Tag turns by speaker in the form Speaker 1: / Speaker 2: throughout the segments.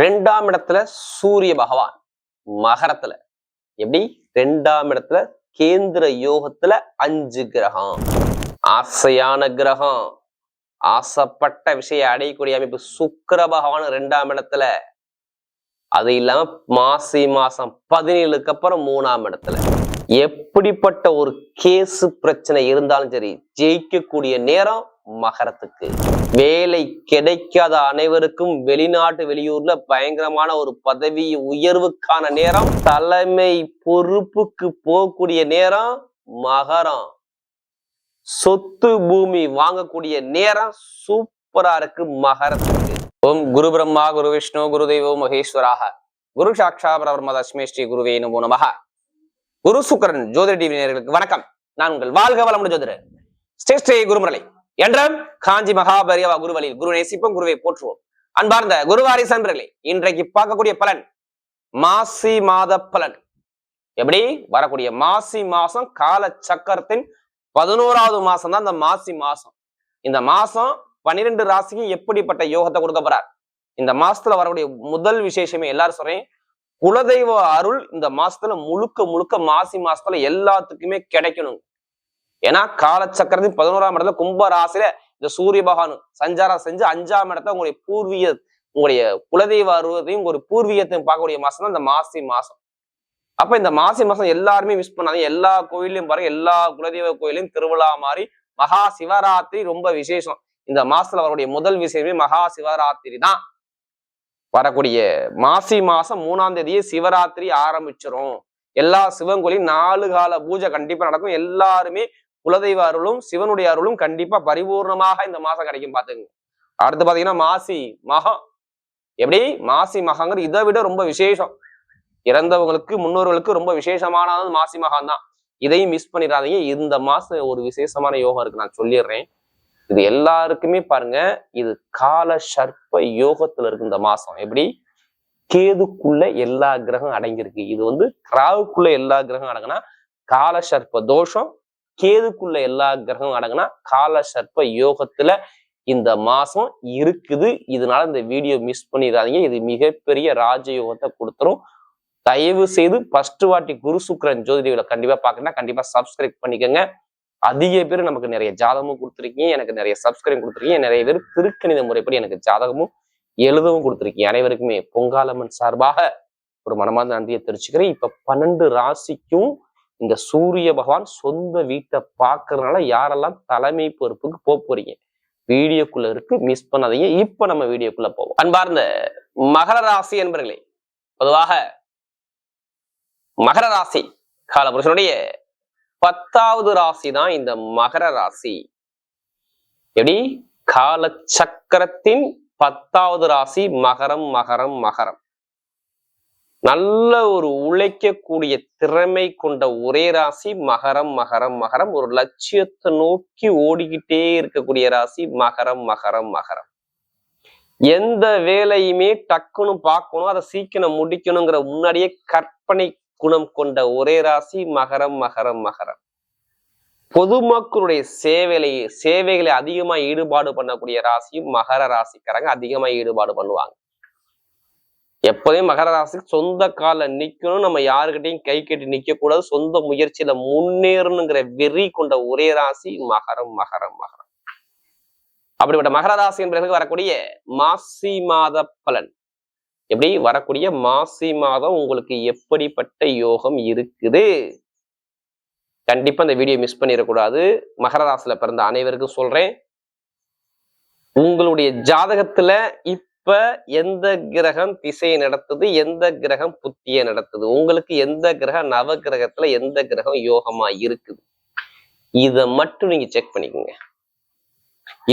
Speaker 1: ரெண்டாம் இடத்துல சூரிய பகவான் மகரத்துல. எப்படி? ரெண்டாம் இடத்துல கேந்திர யோகத்துல அஞ்சு கிரகம். ஆசையான கிரகம். ஆசைப்பட்ட விஷயம் அடையக்கூடிய அமைப்பு சுக்கிர பகவான் ரெண்டாம் இடத்துல. அது இல்லாம மாசி மாசம் பதினேழுக்கு அப்புறம் மூணாம் இடத்துல. எப்படிப்பட்ட ஒரு கேஸ் பிரச்சனை இருந்தாலும் சரி ஜெயிக்கக்கூடிய நேரம் மகரத்துக்கு. வேலை கிடைக்காத அனைவருக்கும் வெளிநாட்டு வெளியூர்ல பயங்கரமான ஒரு பதவி உயர்வுக்கான நேரம் தலைமை பொறுப்புக்கு போகக்கூடிய நேரம் மகரம். சொத்து பூமி வாங்கக்கூடிய நேரம் சூப்பரா இருக்கு மகரத்துக்கு. ஓம் குரு பிரம்மா குரு விஷ்ணு குரு தெய்வோ மகேஸ்வராக. குரு சாட்சா பரபரம தஸ்மே ஸ்ரீ குருவே நமோ நமக குரு சுக்கரன் ஜோதிட டிவி நேர்களுக்கு வணக்கம். நான் உங்கள் வாழ்க வளமுடன் ஜோதிடர். ஸ்ரீ ஸ்ரீ குருமுரளி. என்றும் காஞ்சி மகாபரியவா குருவலில் குரு நேசிப்போம் குருவை போற்றுவோம். அன்பார்ந்த குருவாரி சன்பர்களே இன்றைக்கு பார்க்கக்கூடிய பலன் மாசி மாத பலன். எப்படி? வரக்கூடிய மாசி மாசம் கால சக்கரத்தின் பதினோராவது மாசம் தான் இந்த மாசி மாசம். இந்த மாசம் பன்னிரெண்டு ராசிக்கு எப்படிப்பட்ட யோகத்தை கொடுக்க போறார்? இந்த மாசத்துல வரக்கூடிய முதல் விசேஷமே எல்லாரும் சொல்றேன் குலதெய்வ அருள் இந்த மாசத்துல முழுக்க முழுக்க மாசி மாசத்துல எல்லாத்துக்குமே கிடைக்கணும். ஏன்னா காலச்சக்கரத்தின் பதினோராம் இடத்துல கும்ப ராசியில இந்த சூரிய பகவான் சஞ்சாரம் செஞ்சு அஞ்சாம் இடத்த உங்களுடைய பூர்வீக உங்களுடைய குலதெய்வ அருவத்தையும் ஒரு பூர்வீகத்தையும் பார்க்கக்கூடிய மாசம் தான் இந்த மாசி மாசம். அப்ப இந்த மாசி மாசம் எல்லாருமே மிஸ் பண்ணாதீங்க. எல்லா கோயிலையும் பாருங்க எல்லா குலதெய்வ கோயிலையும் திருவிழா மாதிரி மகா சிவராத்திரி ரொம்ப விசேஷம். இந்த மாசத்துல வரக்கூடிய முதல் விஷயமே மகா சிவராத்திரி தான். வரக்கூடிய மாசி மாசம் மூணாம் தேதியே சிவராத்திரி ஆரம்பிச்சிரும். எல்லா சிவன் கோயிலையும் நாலு கால பூஜை கண்டிப்பா நடக்கும். எல்லாருமே குலதெய்வ அருளும் சிவனுடைய அருளும் கண்டிப்பா பரிபூர்ணமாக இந்த மாசம் கிடைக்கும் பாத்துங்க அடுத்து பாத்தீங்கன்னா மாசி மகம். எப்படி? மாசி மகங்கிறது இதை விட ரொம்ப விசேஷம். இறந்தவங்களுக்கு முன்னோர்களுக்கு ரொம்ப விசேஷமானது மாசி மகம் தான் இதையும் மிஸ் பண்ணிடாதீங்க. இந்த மாசம் ஒரு விசேஷமான யோகம் இருக்கு. நான் சொல்லிடுறேன். இது எல்லாருக்குமே பாருங்க இது கால சர்ப்ப யோகத்துல இருக்கு இந்த மாசம். எப்படி? கேதுக்குள்ள எல்லா கிரகம் அடங்கியிருக்கு. இது வந்து ராவுக்குள்ள எல்லா கிரகம் அடங்குனா கால சர்ப்ப தோஷம் கேதுக்குள்ள எல்லா கிரகம் அடங்கினா கால சர்ப்ப யோகத்துல இந்த மாசம் இருக்குது. இதனால இந்த வீடியோ மிஸ் பண்ணிடாதீங்க. இது மிகப்பெரிய ராஜயோகத்தை கொடுத்துரும். தயவு செய்து ஃபர்ஸ்ட் வாட்டி குரு சுக்கரன் ஜோதிடிகளை கண்டிப்பா பார்க்கணும்னா கண்டிப்பா சப்ஸ்கிரைப் பண்ணிக்கோங்க. அதிக பேர் நமக்கு நிறைய ஜாதகமும் கொடுத்துருக்கீங்க. எனக்கு நிறைய சப்ஸ்கிரைப் கொடுத்துருக்கீங்க. நிறைய பேர் திருக்கணித முறைப்படி எனக்கு ஜாதகமும் எழுதவும் கொடுத்துருக்கீங்க. அனைவருக்குமே பொங்காலம்மன் சார்பாக ஒரு மனமார்ந்த நன்றியை தெரிவிச்சுக்கிறேன். இப்ப பன்னெண்டு ராசிக்கும் இந்த சூரிய பகவான் சொந்த வீட்டை பார்க்கறதுனால யாரெல்லாம் தலைமை பொறுப்புக்கு போக போறீங்க? வீடியோக்குள்ள இருக்கு மிஸ் பண்ணாதீங்க. இப்ப நம்ம வீடியோக்குள்ள போவோம். அன்பார்ந்த மகர ராசி என்பர்களே பொதுவாக மகர ராசி காலபுருஷனுடைய பத்தாவது ராசி தான் இந்த மகர ராசி. எப்படி? கால சக்கரத்தின் பத்தாவது ராசி மகரம் மகரம் மகரம். நல்ல ஒரு உழைக்கக்கூடிய திறமை கொண்ட ஒரே ராசி மகரம் மகரம் மகரம். ஒரு லட்சியத்தை நோக்கி ஓடிக்கிட்டே இருக்கக்கூடிய ராசி மகரம் மகரம் மகரம். எந்த வேலையுமே டக்குன்னு பார்க்கணும் அதை சீக்கிரம் முடிக்கணுங்கிற முன்னாடியே கற்பனை குணம் கொண்ட ஒரே ராசி மகரம் மகரம் மகரம். பொதுமக்களுடைய சேவையை சேவைகளை அதிகமா ஈடுபாடு பண்ணக்கூடிய ராசியும் மகர ராசிக்காரங்க அதிகமா ஈடுபாடு பண்ணுவாங்க. எப்போதையும் மகர ராசிக்கு சொந்த கால நிக்கணும். நம்ம யாருக்கிட்டையும் கை கட்டி நிக்க கூடாது சொந்த முயற்சியில முன்னேறணுங்கிற வெறி கொண்ட ஒரே ராசி மகரம் மகரம் மகரம். அப்படிப்பட்ட மகர ராசி என்பதற்கு வரக்கூடிய மாசி மாத பலன். எப்படி? வரக்கூடிய மாசி மாதம் உங்களுக்கு எப்படிப்பட்ட யோகம் இருக்குது? கண்டிப்பா இந்த வீடியோ மிஸ் பண்ணிடக்கூடாது. மகர ராசியில பிறந்த அனைவருக்கும் சொல்றேன். உங்களுடைய ஜாதகத்துல இப்ப எந்த கிரகம் திசையை நடத்துது எந்த கிரகம் புத்தியை நடத்துது? உங்களுக்கு எந்த கிரகம் நவ கிரகத்துல எந்த கிரகம் யோகமா இருக்குது? இத மட்டும் நீங்க செக் பண்ணிக்கோங்க.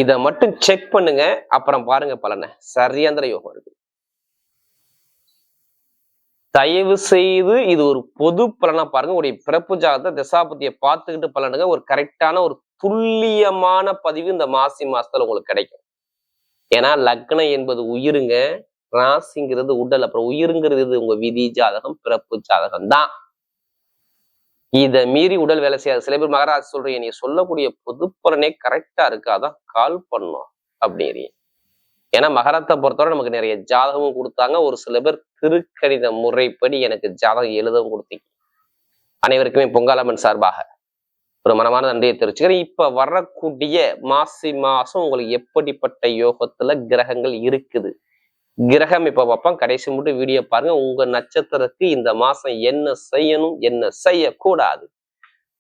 Speaker 1: இத மட்டும் செக் பண்ணுங்க. அப்புறம் பாருங்க பலனை. சரியாந்திர யோகம் இருக்கு. தயவு செய்து இது ஒரு பொது பலனா பாருங்க. உடைய பிறப்பு ஜாதகத்தை திசாபத்தியை பார்த்துக்கிட்டு பலனுங்க. ஒரு கரெக்டான ஒரு துல்லியமான பதிவு இந்த மாசி மாசத்துல உங்களுக்கு கிடைக்கும். ஏன்னா லக்னம் என்பது உயிருங்க ராசிங்கிறது உடல். அப்புறம் உயிருங்கிறது உங்க விதி ஜாதகம் பிறப்பு ஜாதகம் தான் இதை மீறி உடல் வேலை செய்யாது சில பேர் மகராஜ் சொல்றீங்க. நீ சொல்லக்கூடிய பொது கரெக்டா இருக்கு. அதான் கால் பண்ணும் அப்படிங்கிறீங்க ஏன்னா மகரத்தை பொறுத்தவரை நமக்கு நிறைய ஜாதகமும் கொடுத்தாங்க. ஒரு சில பேர் திருக்கணித முறைப்படி எனக்கு ஜாதகம் எழுதவும் கொடுத்தீங்க. அனைவருக்குமே பொங்காலம்மன் சார்பாக. ஒரு மனமான நன்றியை தெரிவிச்சுக்கிறேன். இப்ப வரக்கூடிய மாசி மாசம் உங்களுக்கு எப்படிப்பட்ட யோகத்துல கிரகங்கள் இருக்குது? கிரகம் இப்போ பார்ப்போம். கடைசி மட்டும் வீடியோ பாருங்க. உங்க நட்சத்திரத்துக்கு இந்த மாசம் என்ன செய்யணும் என்ன செய்யக்கூடாது?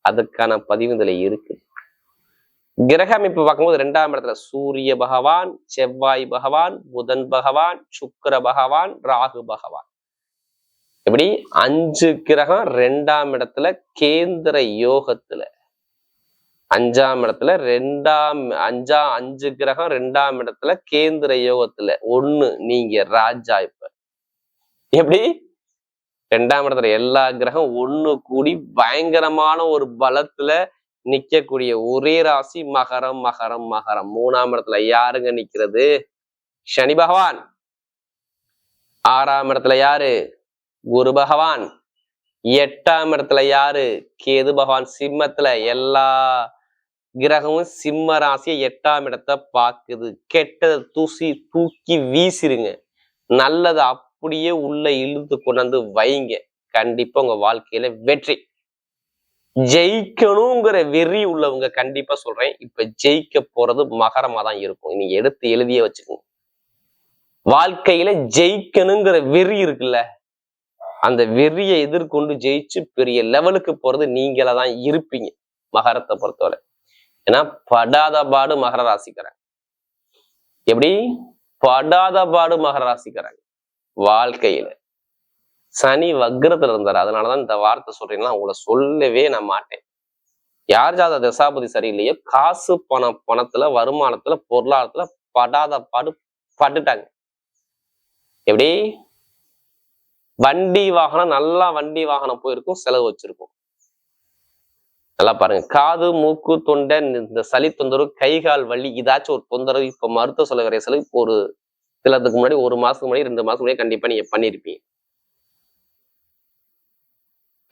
Speaker 1: அதுக்கான பதிவு இதுல இருக்கு. கிரக அமைப்பு பார்க்கும்போது ரெண்டாம் இடத்துல சூரிய பகவான் செவ்வாய் பகவான் புதன் பகவான் சுக்கர பகவான் ராகு பகவான். எப்படி? அஞ்சு கிரகம் ரெண்டாம் இடத்துல கேந்திர யோகத்துல. அஞ்சாம் இடத்துல ரெண்டாம் அஞ்சா அஞ்சு கிரகம் ரெண்டாம் இடத்துல கேந்திர யோகத்துல. ஒண்ணு நீங்க ராஜா இப்ப. எப்படி? ரெண்டாம் இடத்துல எல்லா கிரகம் ஒண்ணு கூடி பயங்கரமான ஒரு பலத்துல நிக்கக்கூடிய ஒரே ராசி மகரம் மகரம் மகரம். மூணாம் இடத்துல யாருங்க நிக்கிறது? சனி பகவான். ஆறாம் இடத்துல யாரு? குரு பகவான். எட்டாம் இடத்துல யாரு? கேது பகவான். சிம்மத்துல எல்லா கிரகமும் சிம்ம ராசியை எட்டாம் இடத்தை பாக்குது கெட்டதை தூசி தூக்கி வீசிருங்க. நல்லதை அப்படியே உள்ள இழுத்து கொண்டாந்து வைங்க. கண்டிப்பா உங்க வாழ்க்கையில வெற்றி. ஜெயிக்கணுங்கிற வெறி உள்ளவங்க கண்டிப்பா சொல்றேன். இப்ப ஜெயிக்க போறது மகரமா தான் இருக்கும். நீங்க எடுத்து எழுதியே வச்சுக்கோங்க. வாழ்க்கையில ஜெயிக்கணுங்கிற வெறி இருக்குல்ல? அந்த வெறியை எதிர்கொண்டு ஜெயிச்சு பெரிய லெவலுக்கு போறது நீங்களா தான் இருப்பீங்க. மகரத்தை பொறுத்தவரை. ஏன்னா படாத பாடு மகர ராசிக்கிறாங்க எப்படி? படாத பாடு மகர ராசிக்கிறாங்க வாழ்க்கையில. சனி வக்ரத்துல இருந்தார். அதனாலதான் இந்த வார்த்தை சொல்றீங்கன்னா உங்களை சொல்லவே நான் மாட்டேன். யார் ஜாத தசாபதி சரியில்லையோ காசு பணம் பணத்துல வருமானத்துல பொருளாதாரத்துல படாத பாடு பட்டுட்டாங்க. எப்படி? வண்டி வாகனம் நல்லா வண்டி வாகனம் போயிருக்கும் செலவு வச்சிருக்கும். நல்லா பாருங்க. காது மூக்கு தொண்டை இந்த சளி தொந்தரவு கை கால் வலி இதாச்சும் ஒரு தொந்தரவு. இப்ப மருத்துவ சொல்லுகிற செலவு இப்போ ஒரு சிலத்துக்கு முன்னாடி ஒரு மாசத்துக்கு முன்னாடி ரெண்டு மாசத்துக்கு முன்னாடி கண்டிப்பா நீங்க பண்ணிருப்பீங்க.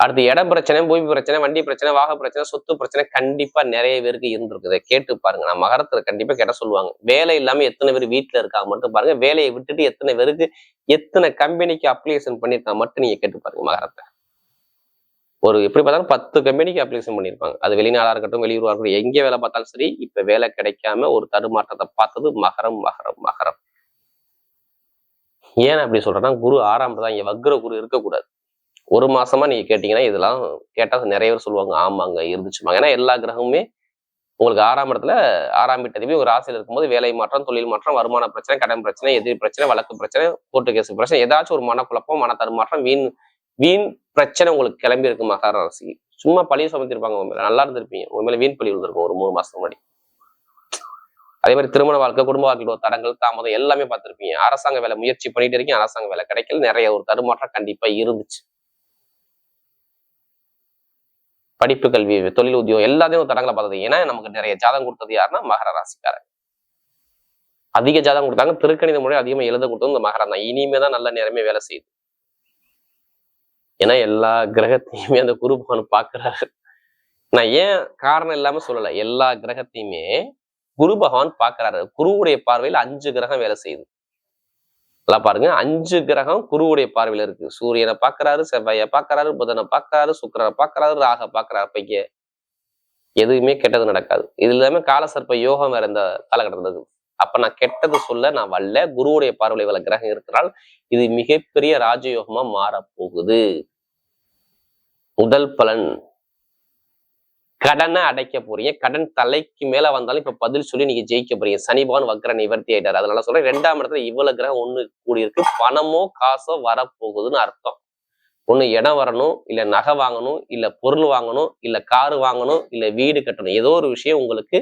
Speaker 1: அடுத்து இடம் பிரச்சனை பூமி பிரச்சனை வண்டி பிரச்சனை வாக பிரச்சனை சொத்து பிரச்சனை கண்டிப்பா நிறைய பேருக்கு இருந்திருக்குது கேட்டு பாருங்க. நான் மகரத்துல கண்டிப்பா கேட்ட சொல்லுவாங்க. வேலை இல்லாம எத்தனை பேர் வீட்டுல இருக்காங்க மட்டும் பாருங்க. வேலையை விட்டுட்டு எத்தனை பேருக்கு எத்தனை கம்பெனிக்கு அப்ளிகேஷன் பண்ணியிருக்காங்க மட்டும் நீங்க கேட்டு பாருங்க மகரத்தை ஒரு எப்படி பார்த்தாலும் பத்து கம்பெனிக்கு அப்ளிகேஷன் பண்ணியிருப்பாங்க. அது வெளிநாடா இருக்கட்டும் வெளியூராக இருக்கட்டும் எங்கே வேலை பார்த்தாலும் சரி இப்ப வேலை கிடைக்காம ஒரு தடுமாற்றத்தை பார்த்தது மகரம் மகரம் மகரம். ஏன் அப்படி சொல்றேன்னா குரு ஆறாம் தான் இங்கே வக்ர குரு இருக்கக்கூடாது. ஒரு மாசமா நீங்க கேட்டீங்கன்னா இதெல்லாம் கேட்டா நிறைய பேர் சொல்லுவாங்க ஆமாங்க இருந்துச்சுமாங்க ஏன்னா எல்லா கிரகமுமே உங்களுக்கு ஆறாம் இடத்துல ஆறாம் வீட்டதிபதி ஒரு ராசியில் இருக்கும்போது வேலை மாற்றம் தொழில் மாற்றம் வருமான பிரச்சனை கடன் பிரச்சனை எதிர் பிரச்சனை வழக்கு பிரச்சனை கோர்ட்டு கேஸ் பிரச்சனை ஏதாச்சும் ஒரு மனக்குழப்பம் மன தடுமாற்றம் வீண் வீண் பிரச்சனை உங்களுக்கு கிளம்பி இருக்கு மகர ராசி சும்மா பழிய சுமத்திருப்பாங்க உங்க மேல. நல்லா இருந்திருப்பீங்க. உங்க மேல வீண் பழி விழுந்திருக்கும் ஒரு மூணு மாசம் முன்னாடி. அதே மாதிரி திருமண வாழ்க்கை குடும்ப வாழ்க்கையோட தடங்கள் தாமதம் எல்லாமே பார்த்திருப்பீங்க. அரசாங்க வேலை முயற்சி பண்ணிட்டு இருக்கீங்க. அரசாங்க வேலை கிடைக்கல. நிறைய ஒரு தடுமாற்றம் கண்டிப்பா இருந்துச்சு. படிப்பு கல்வி தொழில் உத்தியோகம் எல்லாத்தையும் ஒரு தடங்களை பார்த்தது ஏன்னா நமக்கு நிறைய ஜாதகம் கொடுத்தது யாருன்னா மகர ராசிக்காரன் அதிக ஜாதகம் கொடுத்தாங்க. திருக்கணித முறை அதிகமா எழுத கொடுத்தது இந்த மகரம் தான். இனிமே தான் நல்ல நேரமே வேலை செய்யுது. ஏன்னா எல்லா கிரகத்தையுமே அந்த குரு பகவான் பாக்குறாரு நான் ஏன் காரணம் இல்லாம சொல்லலை. எல்லா கிரகத்தையுமே குரு பகவான் பாக்குறாரு குருவுடைய பார்வையில் அஞ்சு கிரகம் வேலை செய்யுது. நல்லா பாருங்க. அஞ்சு கிரகம் குருவுடைய பார்வையில இருக்கு. சூரியனை பாக்குறாரு செவ்வாயை பாக்குறாரு புதனை பாக்குறாரு சுக்கரனை பாக்குறாரு ராக பாக்குறாரு பைய எதுவுமே கெட்டது நடக்காது. இது இல்லாம காலசர்ப்ப யோகம் வேற இந்த காலகட்டத்தில் இருக்குது அப்ப நான் கெட்டது சொல்ல நான் வரல. குருவுடைய பார்வையில் இவ்வளவு கிரகம் இருக்கிறால் இது மிகப்பெரிய ராஜயோகமா மாறப்போகுது. முதல் பலன் கடனை அடைக்க போறீங்க. கடன் தலைக்கு மேல வந்தாலும் இப்ப பதில் சொல்லி நீங்க ஜெயிக்க போறீங்க. சனி பகவான் வக்ர நிவர்த்தி ஆயிட்டாரு. அதனால சொல்றேன் ரெண்டாம் இடத்துல இவ்வளவு கிரகம் ஒண்ணு கூடி இருக்கு. பணமோ காசோ வரப்போகுதுன்னு அர்த்தம். ஒண்ணு இடம் வரணும் இல்ல நகை வாங்கணும் இல்ல பொருள் வாங்கணும் இல்ல காரு வாங்கணும் இல்ல வீடு கட்டணும். ஏதோ ஒரு விஷயம் உங்களுக்கு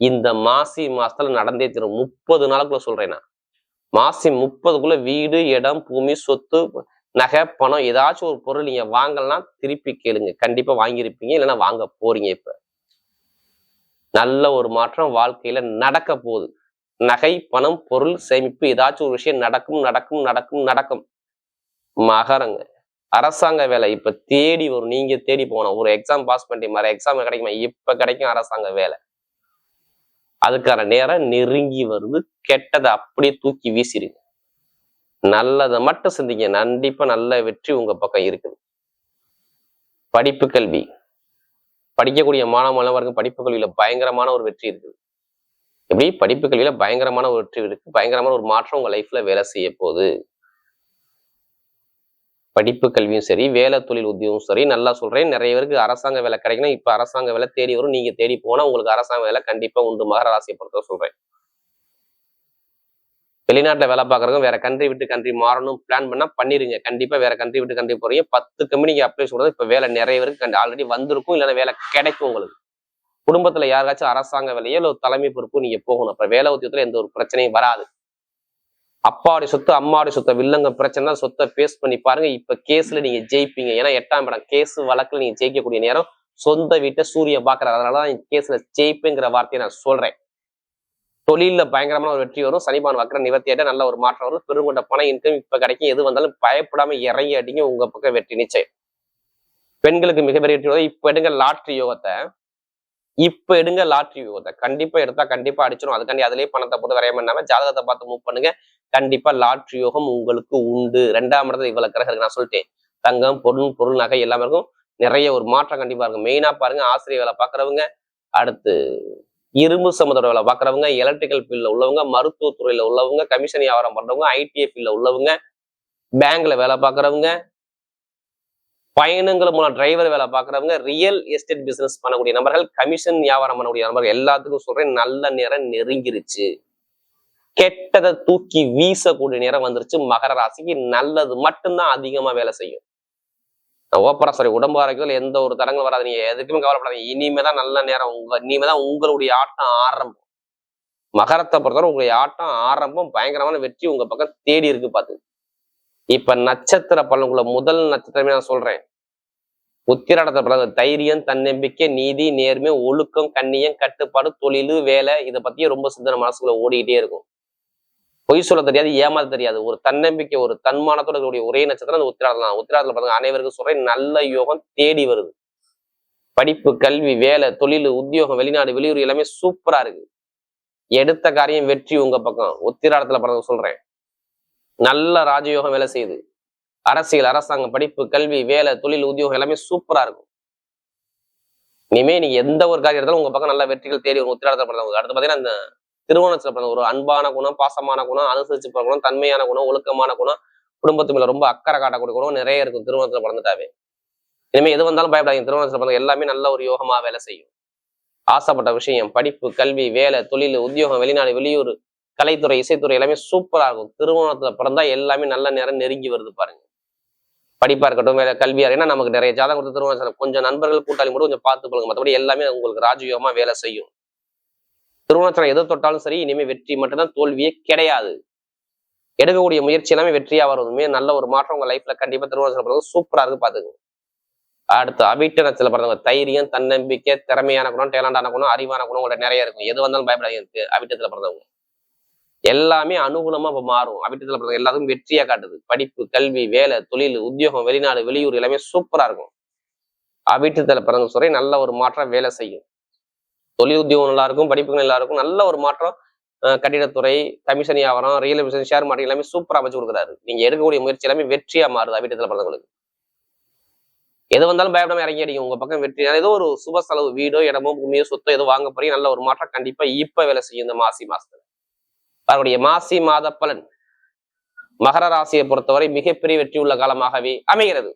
Speaker 1: இந்த மாசி மாசத்துல நடந்தே தீரும். முப்பது நாளுக்குள்ள சொல்றேன் நான். மாசி முப்பதுக்குள்ள வீடு இடம் பூமி சொத்து நகை பணம் ஏதாச்சும் ஒரு பொருள் நீங்க வாங்கலாம் திருப்பி கேளுங்க. கண்டிப்பா வாங்கியிருப்பீங்க. இல்லைன்னா வாங்க போறீங்க இப்ப. நல்ல ஒரு மாற்றம் வாழ்க்கையில நடக்க போகுது. நகை பணம் பொருள் சேமிப்பு ஏதாச்சும் ஒரு விஷயம் நடக்கும் நடக்கும் நடக்கும் நடக்கும். மகரங்க. அரசாங்க வேலை. இப்ப தேடி வரும். நீங்க தேடி போகணும். ஒரு எக்ஸாம் பாஸ் பண்ணி மாதிரி எக்ஸாம் கிடைக்குமா? இப்ப கிடைக்கும் அரசாங்க வேலை. அதுக்கான நேரம் நெருங்கி வருது. கெட்டதை அப்படியே தூக்கி வீசிடுங்க. நல்லதை மட்டும் சிந்திங்க. கண்டிப்பா நல்ல வெற்றி உங்க பக்கம் இருக்குது. படிப்பு கல்வி. படிக்கக்கூடிய மாணவ மாணவர்கள் படிப்பு கல்வியில பயங்கரமான ஒரு வெற்றி இருக்குது. எப்படி? படிப்பு கல்வியில பயங்கரமான ஒரு வெற்றி இருக்கு. பயங்கரமான ஒரு மாற்றம் உங்க லைஃப்ல வேலை செய்ய போகுது. படிப்பு கல்வியும் சரி வேலை தொழில் உத்தியமும் சரி நல்லா சொல்றேன். நிறைய பேருக்கு அரசாங்க வேலை கிடைக்கணும். இப்ப அரசாங்க வேலை தேடி வரும். நீங்க தேடி போனா உங்களுக்கு அரசாங்க வேலை கண்டிப்பா உண்டு. மகர ராசியை பொறுத்த சொல்றேன். வெளிநாட்டுல வேலை பார்க்குறவங்க வேற கண்ட்ரி விட்டு கண்ட்ரி மாறணும். பிளான் பண்ணா பண்ணிருங்க. கண்டிப்பா வேற கண்ட்ரி விட்டு கண்ட்ரி போறீங்க. பத்து கம்பெனிக்கு அப்ளை சொல்றது இப்ப வேலை நிறைய பேருக்கு ஆல்ரெடி வந்திருக்கும். இல்லைன்னா வேலை கிடைக்கும் உங்களுக்கு. குடும்பத்துல யாராச்சும் அரசாங்க வேலையோ இல்லை தலைமை பொறுப்பு நீங்க போகணும். அப்ப வேலை உத்தியத்துல எந்த ஒரு பிரச்சனையும் வராது. அப்பாவுடைய சொத்து அம்மாவுடைய சொத்தை வில்லங்க பிரச்சனை சொத்தை பேஸ் பண்ணி பாருங்க. இப்ப கேஸ்ல நீங்க ஜெயிப்பீங்க. ஏன்னா எட்டாம் இடம் கேஸ் வழக்குல நீங்க ஜெயிக்கக்கூடிய நேரம் சொந்த வீட்டை சூரியன் பாக்குறாரு அதனாலதான் கேஸ்ல ஜெயிப்புங்கிற வார்த்தையை நான் சொல்றேன். தொழில பயங்கரமான ஒரு வெற்றி வரும். சனிபான் வக்கர நிவர்த்தியாட்ட நல்ல ஒரு மாற்றம் வரும். பெருங்கொண்ட பணம் இன்கம் இப்ப கிடைக்கும். எது வந்தாலும் பயப்படாம இறங்கி அடிங்க. உங்க பக்கம் வெற்றி நிச்சயம். பெண்களுக்கு மிகப்பெரிய வெற்றி வரும். இப்ப எடுங்க லாட்ரி யோகத்தை. இப்ப எடுங்க லாட்ரி யோகத்தை. கண்டிப்பா எடுத்தா கண்டிப்பா அடிச்சிடும் அதுக்காண்டி அதுலயே பணத்தை போட்டு வரைய பண்ணாம ஜாதகத்தை பார்த்து மூவ் பண்ணுங்க. கண்டிப்பா லாட்ரி யோகம் உங்களுக்கு உண்டு. ரெண்டாம் இடத்துல இவ்வளவு கிரகம் இருக்கு. நான் சொல்லிட்டேன். தங்கம் பொருள் பொருள் நகை எல்லாமே இருக்கும். நிறைய ஒரு மாற்றம் கண்டிப்பா இருக்கும். மெயினா பாருங்க ஆசிரியர் வேலை பாக்குறவங்க அடுத்து இரும்பு சம்மந்தோட வேலை பாக்குறவங்க எலக்ட்ரிக்கல் ஃபீல்ட்ல உள்ளவங்க மருத்துவத்துறையில உள்ளவங்க கமிஷன் வியாபாரம் பண்றவங்க ஐடிஐ ஃபீல்ட்ல உள்ளவங்க பேங்க்ல வேலை பாக்குறவங்க பயணங்கள் மூலம் டிரைவர் வேலை பாக்குறவங்க ரியல் எஸ்டேட் பிசினஸ் பண்ணக்கூடிய நபர்கள் கமிஷன் வியாபாரம் பண்ணக்கூடிய நபர்கள் எல்லாத்துக்கும் சொல்றேன் நல்ல நேரம் நெருங்கிருச்சு. கெட்டதை தூக்கி வீசக்கூடிய நேரம் வந்துருச்சு. மகர ராசிக்கு நல்லது மட்டும்தான் அதிகமா வேலை செய்யும். ஓப்பரா சாரி உடம்பு ஆரோக்கியத்தில் எந்த ஒரு தடங்களும் வராது. நீங்க எதுக்குமே கவலைப்படாதீங்க. இனிமே தான் நல்ல நேரம் உங்க இனிமே தான் உங்களுடைய ஆட்டம் ஆரம்பம். மகரத்தை பொறுத்தவரை உங்களுடைய ஆட்டம் ஆரம்பம் பயங்கரமான வெற்றி உங்க பக்கம் தேடி இருக்கு பாத்து. இப்ப நட்சத்திர பலன்குள்ள முதல் நட்சத்திரமே நான் சொல்றேன். உத்திராடத்தை பலன் தைரியம் தன்னம்பிக்கை நீதி நேர்மை ஒழுக்கம் கண்ணியம் கட்டுப்பாடு தொழில் வேலை இதை பத்தியும் ரொம்ப சிந்தனை மனசுக்குள்ள ஓடிக்கிட்டே இருக்கும். பொய் சொல்ல தெரியாது ஏமாத்த தெரியாது. ஒரு தன்னம்பிக்கை ஒரு தன்மானத்தோட இருக்கக்கூடிய ஒரே நட்சத்திரம் அந்த உத்திராடம் தான். உத்திராடத்துல பாருங்க அனைவருக்கும் சொல்றேன் நல்ல யோகம் தேடி வருது. படிப்பு கல்வி வேலை தொழில் உத்தியோகம் வெளிநாடு வெளியூர் எல்லாமே சூப்பரா இருக்கு. எடுத்த காரியம் வெற்றி உங்க பக்கம். உத்திராடத்துல பிறகு சொல்றேன். நல்ல ராஜயோகம் வேலை செய்யுது. அரசியல் அரசாங்கம் படிப்பு கல்வி வேலை தொழில் உத்தியோகம் எல்லாமே சூப்பரா இருக்கும். இனிமே நீங்க எந்த ஒரு காரியம் எடுத்தாலும் உங்க பக்கம் நல்ல வெற்றிகள் தேடி வரும். உத்திராடத்துல பிறந்தவங்க அடுத்து பாத்தீங்கன்னா அந்த திருவோணத்துல பிறந்த ஒரு அன்பான குணம் பாசமான குணம் அனுசரிச்சு போற குணம் தன்மையான குணம் ஒழுக்கமான குணம் குடும்பத்து மேல ரொம்ப அக்கறை காட்டக்கூடிய குணம் நிறைய இருக்கும் திருவோணத்துல பிறந்துட்டாவே. இனிமே எது வந்தாலும் பயப்படாதீங்க. திருவோணத்துல பிறந்த எல்லாமே நல்ல ஒரு யோகமா வேலை செய்யும். ஆசைப்பட்ட விஷயம் படிப்பு கல்வி வேலை தொழில் உத்தியோகம் வெளிநாடு வெளியூர் கலைத்துறை இசைத்துறை எல்லாமே சூப்பரா இருக்கும். திருவோணத்துல பிறந்தா எல்லாமே நல்ல நேரம் நெருங்கி வருது பாருங்க. படிப்பா இருக்கட்டும் வேலை கல்வியா ஏன்னா நமக்கு நிறைய ஜாதகம் கொடுத்து திருமணம் கொஞ்சம் நண்பர்கள் கூட்டாளி மட்டும் கொஞ்சம் பார்த்து பழங்க மற்றபடி எல்லாமே உங்களுக்கு ராஜயோகமா வேலை செய்யும். திருமணத்தில் எதை தொட்டாலும் சரி இனிமே வெற்றி மட்டும்தான் தோல்வியே கிடையாது. எடுக்கக்கூடிய முயற்சி எல்லாமே வெற்றியா வருவதுமே நல்ல ஒரு மாற்றம் உங்க லைஃப்ல கண்டிப்பா திருமணத்தில் பிறகு சூப்பரா இருக்கு பாத்துக்கோங்க. அடுத்து அவிட்ட நட்சத்திர பிறந்தவங்க தைரியம் தன்னம்பிக்கை திறமையான குணம் டேலண்டான குணம் அறிவான குணம் உங்கள்ட்ட நிறைய இருக்கும். எது வந்தாலும் பயப்படாதீங்க அவிட்டத்துல பிறந்தவங்க. எல்லாமே அனுகூலமா இப்ப மாறும். அவிட்டத்துல பிறந்தவங்க எல்லாத்துக்கும் வெற்றியா காட்டுது. படிப்பு கல்வி வேலை தொழில் உத்தியோகம் வெளிநாடு வெளியூர் எல்லாமே சூப்பரா இருக்கும். அவிட்டத்துல பிறந்த சுரை நல்ல ஒரு மாற்றம் வேலை செய்யும். தொழில் உத்தியோகம் நல்லா இருக்கும் படிப்புகள் நல்லா இருக்கும் நல்ல ஒரு மாற்றம் கட்டிடத்துறை கமிஷன் வியாபாரம் ரியல் எஸ்டேட் ஷேர் மார்க்கெட் எல்லாமே சூப்பராக அமைச்சு கொடுக்குறாரு. நீங்க எடுக்கக்கூடிய முயற்சி எல்லாமே வெற்றியா மாறுது அவிட்டத்துல பிறந்தவங்களுக்கு. எது வந்தாலும் பயப்படாம இறங்கி அடிங்க. உங்க பக்கம் வெற்றி ஏதோ ஒரு சுப செலவு வீடோ இடமோ பூமியோ சொத்தோ ஏதோ வாங்க போறீங்க நல்ல ஒரு மாற்றம் கண்டிப்பா இப்ப வேலை செய்யும் இந்த மாசி மாசத்துல. அவருடைய மாசி மாத பலன் மகர ராசியை பொறுத்தவரை மிகப்பெரிய வெற்றி உள்ள காலமாகவே அமைகிறது.